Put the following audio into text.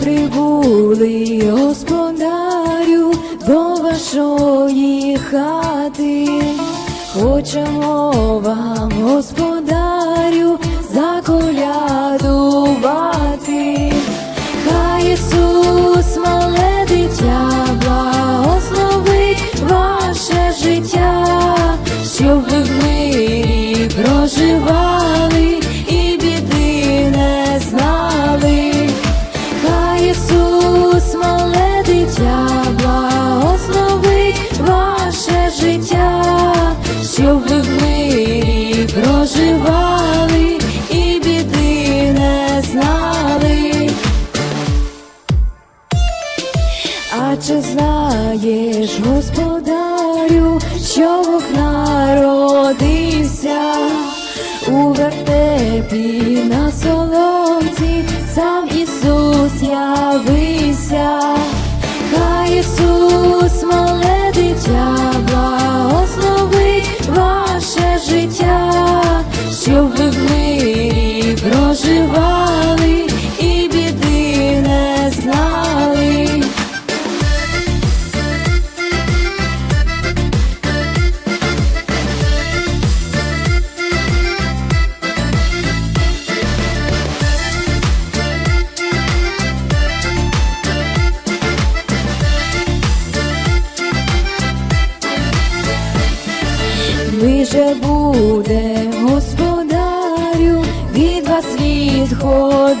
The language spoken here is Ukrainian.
прибули, господарю, до вашої хати, хочемо вам, господарю. А знаєш, господарю, що Бог народився? У вертепі на соломці, сам Ісус явився, хай Ісус, мале дитя, благословить ваше життя, щоб ви в мирі проживали Ви буде, господарю, від вас відходити,